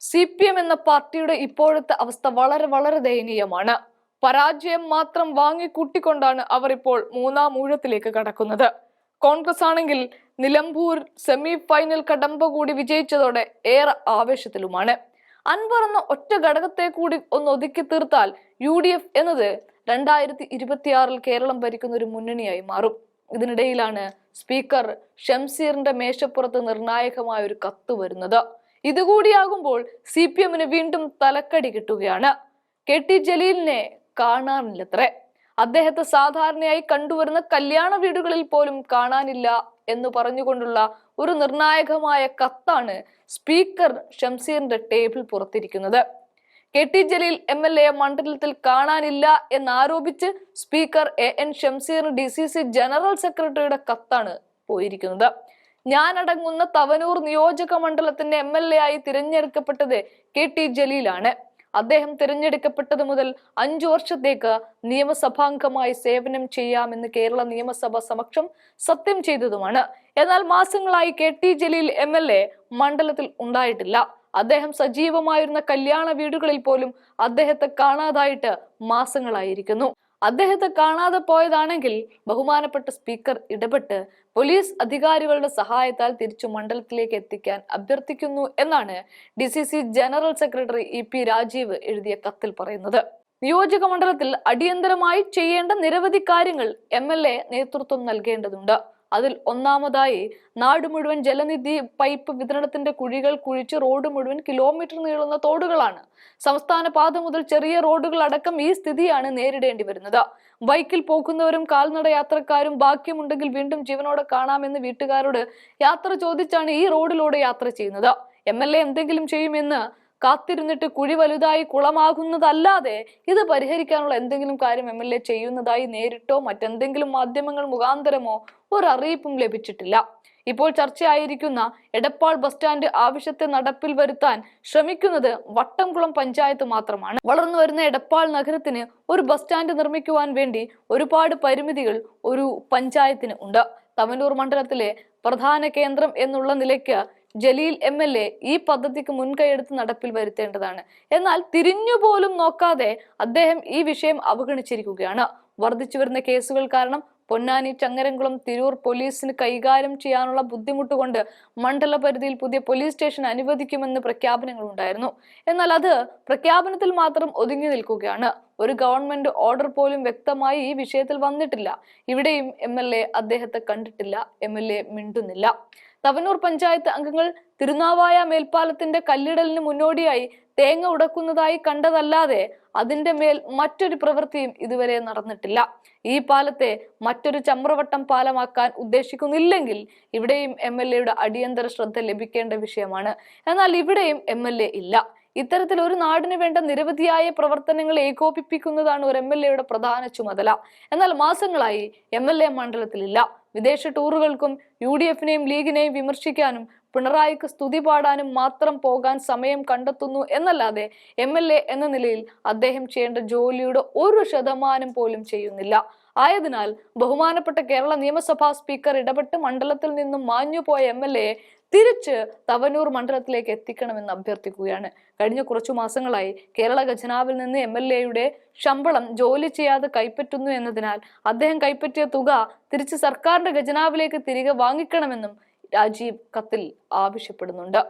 C P M എന്ന പാർട്ടിയുടെ ഇപ്പോഴത്തെ അവസ്ഥ വളരെ വളരെ ദയനീയമാണ്. പരാജയം മാത്രം വാങ്ങിക്കൂട്ടിക്കൊണ്ടാണ് അവർ ഇപ്പോൾ മൂന്നാം ഊഴത്തിലേക്ക് കടക്കുന്നത്. കോൺഗ്രസ് ആണെങ്കിൽ നിലമ്പൂർ സെമി ഫൈനൽ കടമ്പ കൂടി വിജയിച്ചതോടെ ഏറെ ആവേശത്തിലുമാണ്. അൻവർ എന്ന ഒറ്റ ഘടകത്തെ കൂടി ഒന്ന് ഒതുക്കി തീർത്താൽ യു ഡി എഫ് എന്നത് രണ്ടായിരത്തി ഇരുപത്തിയാറിൽ കേരളം ഭരിക്കുന്ന ഒരു മുന്നണിയായി മാറും. ഇതിനിടയിലാണ് സ്പീക്കർ ഷംസീറിന്റെ മേശപ്പുറത്ത് നിർണായകമായ ഒരു കത്ത് വരുന്നത്. ഇതുകൂടിയാകുമ്പോൾ സി പി എമ്മിന് വീണ്ടും തലക്കടി കിട്ടുകയാണ്. കെ ടി ജലീലിനെ കാണാനില്ലത്രേ. അദ്ദേഹത്തെ സാധാരണയായി കണ്ടുവരുന്ന കല്യാണ വീടുകളിൽ പോലും കാണാനില്ല എന്ന് പറഞ്ഞുകൊണ്ടുള്ള ഒരു നിർണായകമായ കത്താണ് സ്പീക്കർ ഷംസീറിന്റെ table പുറത്തിരിക്കുന്നത്. K T Jaleel M L A മണ്ഡലത്തിൽ കാണാനില്ല എന്നാരോപിച്ച് സ്പീക്കർ എ എൻ ഷംസീറിന് ഡി സി സി ജനറൽ സെക്രട്ടറിയുടെ കത്താണ് പോയിരിക്കുന്നത്. ഞാനടങ്ങുന്ന തവനൂർ നിയോജക മണ്ഡലത്തിന്റെ എം എൽ എ ആയി തിരഞ്ഞെടുക്കപ്പെട്ടത് കെ ടി ജലീലാണ്. അദ്ദേഹം തിരഞ്ഞെടുക്കപ്പെട്ടത് മുതൽ അഞ്ചു വർഷത്തേക്ക് നിയമസഭാംഗമായി സേവനം ചെയ്യാമെന്ന് കേരള നിയമസഭ സമക്ഷം സത്യം ചെയ്തതുമാണ്. എന്നാൽ മാസങ്ങളായി K T Jaleel M L A മണ്ഡലത്തിൽ ഉണ്ടായിട്ടില്ല. അദ്ദേഹം സജീവമായിരുന്ന കല്യാണ വീടുകളിൽ പോലും അദ്ദേഹത്തെ കാണാതായിട്ട് മാസങ്ങളായിരിക്കുന്നു. അദ്ദേഹത്തെ കാണാതെ പോയതാണെങ്കിൽ ബഹുമാനപ്പെട്ട സ്പീക്കർ ഇടപെട്ട് പോലീസ് അധികാരികളുടെ സഹായത്താൽ തിരിച്ചു മണ്ഡലത്തിലേക്ക് എത്തിക്കാൻ അഭ്യർത്ഥിക്കുന്നു എന്നാണ് D C C general secretary E P Rajeev എഴുതിയ കത്തിൽ പറയുന്നത്. നിയോജക മണ്ഡലത്തിൽ അടിയന്തരമായി ചെയ്യേണ്ട നിരവധി കാര്യങ്ങൾ എം എൽ എ നേതൃത്വം നൽകേണ്ടതുണ്ട്. അതിൽ ഒന്നാമതായി നാട് മുഴുവൻ ജലനിധി പൈപ്പ് വിതരണത്തിന്റെ കുഴികൾ കുഴിച്ച് റോഡ് മുഴുവൻ കിലോമീറ്റർ നീളുന്ന തോടുകളാണ്. സംസ്ഥാന പാത മുതൽ ചെറിയ റോഡുകൾ അടക്കം ഈ സ്ഥിതിയാണ് നേരിടേണ്ടി വരുന്നത്. ബൈക്കിൽ പോകുന്നവരും കാൽനട യാത്രക്കാരും ബാക്കിയുമുണ്ടെങ്കിൽ വീണ്ടും ജീവനോടെ കാണാമെന്ന് വീട്ടുകാരോട് യാത്ര ചോദിച്ചാണ് ഈ റോഡിലൂടെ യാത്ര ചെയ്യുന്നത്. എം എന്തെങ്കിലും ചെയ്യുമെന്ന് കാത്തിരുന്നിട്ട് കുഴി വലുതായി കുളമാകുന്നതല്ലാതെ ഇത് പരിഹരിക്കാനുള്ള എന്തെങ്കിലും കാര്യം എം എൽ എ ചെയ്യുന്നതായി നേരിട്ടോ മറ്റെന്തെങ്കിലും മാധ്യമങ്ങൾ മുഖാന്തരമോ ഒരറിയിപ്പും ലഭിച്ചിട്ടില്ല. ഇപ്പോൾ ചർച്ചയായിരിക്കുന്ന എടപ്പാൾ ബസ് സ്റ്റാൻഡ് ആവശ്യത്തെ നടപ്പിൽ വരുത്താൻ ശ്രമിക്കുന്നത് വട്ടംകുളം പഞ്ചായത്ത് മാത്രമാണ്. വളർന്നു വരുന്ന എടപ്പാൾ നഗരത്തിന് ഒരു ബസ് സ്റ്റാൻഡ് നിർമ്മിക്കുവാൻ വേണ്ടി ഒരുപാട് പരിമിതികൾ ഒരു പഞ്ചായത്തിന് ഉണ്ട്. തവനൂർ മണ്ഡലത്തിലെ പ്രധാന കേന്ദ്രം എന്നുള്ള നിലയ്ക്ക് ജലീൽ എം എൽ എ ഈ പദ്ധതിക്ക് മുൻകൈയെടുത്ത് നടപ്പിൽ വരുത്തേണ്ടതാണ്. എന്നാൽ തിരിഞ്ഞു പോലും നോക്കാതെ അദ്ദേഹം ഈ വിഷയം അവഗണിച്ചിരിക്കുകയാണ്. വർദ്ധിച്ചു വരുന്ന കേസുകൾ കാരണം പൊന്നാനി ചങ്ങരംകുളം തിരൂർ പോലീസിന് കൈകാര്യം ചെയ്യാനുള്ള ബുദ്ധിമുട്ട് കൊണ്ട് മണ്ഡല പരിധിയിൽ പുതിയ പോലീസ് സ്റ്റേഷൻ അനുവദിക്കുമെന്ന് പ്രഖ്യാപനങ്ങൾ ഉണ്ടായിരുന്നു എന്നാൽ അത് പ്രഖ്യാപനത്തിൽ മാത്രം ഒതുങ്ങി നിൽക്കുകയാണ്. ഒരു ഗവൺമെന്റ് ഓർഡർ പോലും വ്യക്തമായി ഈ വിഷയത്തിൽ വന്നിട്ടില്ല. ഇവിടെയും എം അദ്ദേഹത്തെ കണ്ടിട്ടില്ല. എ മിണ്ടുന്നില്ല. തവനൂർ പഞ്ചായത്ത് അംഗങ്ങൾ തിരുനാവായ മേൽപ്പാലത്തിന്റെ കല്ലിടലിന് മുന്നോടിയായി തേങ്ങ ഉടക്കുന്നതായി കണ്ടതല്ലാതെ അതിന്റെ മേൽ മറ്റൊരു പ്രവൃത്തിയും ഇതുവരെ നടന്നിട്ടില്ല. ഈ പാലത്തെ മറ്റൊരു ചമ്രവട്ടം പാലമാക്കാൻ ഉദ്ദേശിക്കുന്നില്ലെങ്കിൽ ഇവിടെയും എം എൽ എയുടെ അടിയന്തര ശ്രദ്ധ ലഭിക്കേണ്ട വിഷയമാണ്. എന്നാൽ ഇവിടെയും എം എൽ എ ഇല്ല. ഇത്തരത്തിൽ ഒരു നാടിന് വേണ്ട നിരവധിയായ പ്രവർത്തനങ്ങൾ ഏകോപിപ്പിക്കുന്നതാണ് ഒരു എം എൽ എയുടെ പ്രധാന ചുമതല. എന്നാൽ മാസങ്ങളായി എം എൽ എ മണ്ഡലത്തിലില്ല. വിദേശ ടൂറുകൾക്കും യു ഡി എഫിനെയും ലീഗിനെയും വിമർശിക്കാനും പിണറായിക്ക് സ്തുതി പാടാനും മാത്രം പോകാൻ സമയം കണ്ടെത്തുന്നു എന്നല്ലാതെ എം എൽ എ എന്ന നിലയിൽ അദ്ദേഹം ചെയ്യേണ്ട ജോലിയുടെ ഒരു ശതമാനം പോലും ചെയ്യുന്നില്ല. ആയതിനാൽ ബഹുമാനപ്പെട്ട കേരള നിയമസഭാ സ്പീക്കർ ഇടപെട്ട് മണ്ഡലത്തിൽ നിന്നും മാഞ്ഞുപോയ എം എൽ എ തിരിച്ച് തവനൂർ മണ്ഡലത്തിലേക്ക് എത്തിക്കണമെന്ന് അഭ്യർത്ഥിക്കുകയാണ്. കഴിഞ്ഞ കുറച്ചു മാസങ്ങളായി കേരള ഖജനാവിൽ നിന്ന് എം എൽ എയുടെ ശമ്പളം ജോലി ചെയ്യാതെ കൈപ്പറ്റുന്നു എന്നതിനാൽ അദ്ദേഹം കൈപ്പറ്റിയ തുക തിരിച്ച് സർക്കാരിന്റെ ഖജനാവിലേക്ക് തിരികെ വാങ്ങിക്കണമെന്നും രാജീവ് കത്തിൽ ആവശ്യപ്പെടുന്നുണ്ട്.